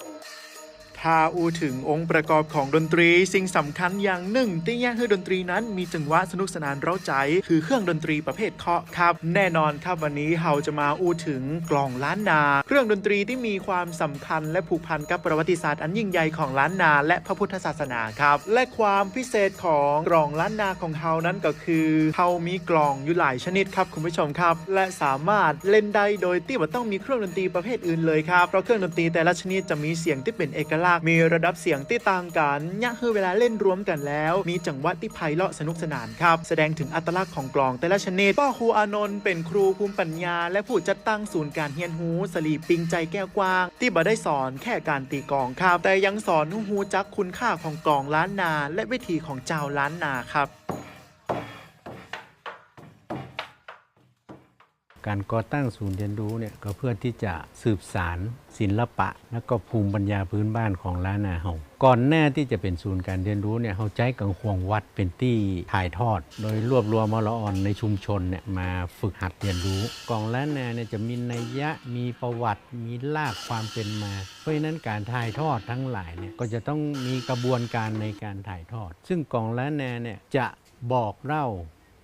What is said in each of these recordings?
Thank you. ถ้าอูถึงองค์ประกอบของดนตรี สิ่งสำคัญอย่างหนึ่ง ที่แยกให้ดนตรีนั้นมีจังหวะสนุกสนานเร้าใจ คือเครื่องดนตรีประเภทเคาะครับ แน่นอนครับวันนี้เราจะมาอูถึงกลองล้านนา เครื่องดนตรีที่มีความสำคัญและผูกพันกับประวัติศาสตร์อันยิ่งใหญ่ของล้านนา และพระพุทธศาสนาครับ และความพิเศษของกลองล้านนาของเฮานั้นก็คือเฮามีกลองอยู่หลายชนิดครับคุณผู้ชมครับ และสามารถเล่นได้โดยที่ว่ต้องมีเครื่องดนตรีประเภทอื่นเลยครับเพราะเครื่องดนตรีแต่ละชนิดจะมีเสียงที่เป็นเอกลักษณ์มีระดับเสียงที่ต่างกันยะคือเวลาเล่นรวมกันแล้ว มีจังหวะที่ไพเราะสนุกสนานครับ แสดงถึงอัตลักษณ์ของกลองแต่ละชนิดป้อครูอานนท์เป็นครูภูมิปัญญา และผู้จัดตั้งศูนย์การเฮียนฮูสลีปิงใจแก้วกว้าง ที่บ่ได้สอนแค่การตีกลองครับ แต่ยังสอนฮูจักคุณค่าของกลองล้านนา และวิธีของเจ้าล้านนาครับ การก่อตั้งศูนย์เรียนรู้เนี่ยก็เพื่อที่จะสืบสารศิลปะ และก็ภูมิปัญญาพื้นบ้านของล้านนาเฮาก่อนหน้าที่จะเป็นศูนย์การเรียนรู้เนี่ยเฮาใจกังควงวัดเป็นที่ถ่ายทอด โดยรวบรวมมละอ่อนในชุมชนเนี่ยมาฝึกหัดเรียนรู้กองล้านนาเนี่ยจะมีนัยยะมีประวัติมีลากความเป็นมา เพราะฉะนั้นการถ่ายทอดทั้งหลายเนี่ยก็จะต้องมีกระบวนการในการถ่ายทอด ซึ่งกองล้านนาเนี่ยจะบอกเล่า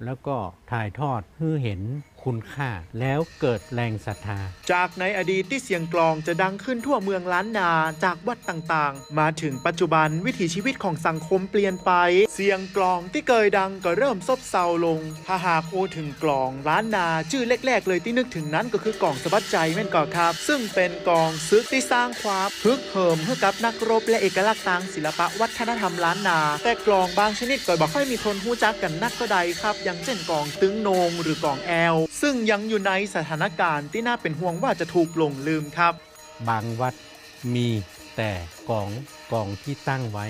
แล้วก็ถ่ายทอดให้เห็น คุณค่า แล้วเกิดแรงศรัทธา จากในอดีตที่เสียงกลองจะดังขึ้นทั่วเมืองล้านนาจากวัดต่างๆ มาถึงปัจจุบันวิถีชีวิตของสังคมเปลี่ยนไป เสียงกลองที่เคยดังก็เริ่มซบเซาลง ถ้าหากอูถึงกลองล้านนาชื่อแรก ๆ เลยที่นึกถึงนั้นก็คือกลองสะบัดใจแม่นก่อครับ ซึ่งเป็นกลองซึกที่สร้างความพึกเหิมให้กับนักรบและเอกลักษณ์ทางศิลปะวัฒนธรรมล้านนา แต่กลองบางชนิดก็บอกค่อยมีคนหู้จักกันนักก็ใดครับ อย่างเช่นกลองตึงโนงหรือกลองแอลซึ่งยังอยู่ในสถานการณ์ที่น่าเป็นห่วงว่าจะถูกหลงลืมครับ บางวัดมีแต่กองกองที่ตั้งไว้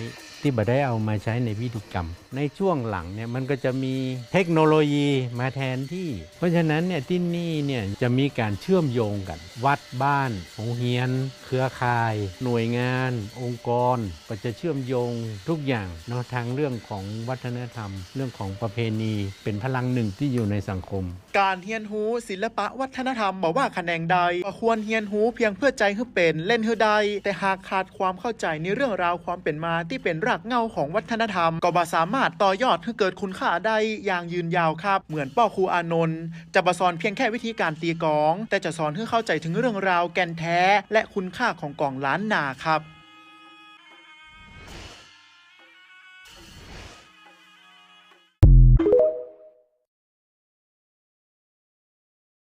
ที่บ่ได้เอามาใช้ในพิธีกรรม ในช่วงหลังเนี่ยมันก็จะมีเทคโนโลยีมาแทนที่ เพราะฉะนั้นเนี่ยที่นี่เนี่ยจะมีการเชื่อมโยงกัน วัดบ้านโรงเรียน เครือข่าย หน่วยงาน องค์กร ก็จะเชื่อมโยงทุกอย่างเนาะทางเรื่องของวัฒนธรรม เรื่องของประเพณีเป็นพลังหนึ่งที่อยู่ในสังคม การเฮียนหูศิลปะวัฒนธรรมบอกว่าคะแนนใดก็ควรเฮียนหูเพียงเพื่อใจให้เป็นเล่นให้ใดแต่หากขาดความเข้าใจในเรื่องราวความเป็นมาที่เป็นรากเงาของวัฒนธรรม ก็บ่สามารถต่อยอดให้เกิดคุณค่าได้อย่างยืนยาวครับ เหมือนป้อครูอานนท์จะบสอนเพียงแค่วิธีการตีกลอง แต่จะสอนให้เข้าใจถึงเรื่องราวแก่นแท้ และคุณค่าของกลองล้านนาครับ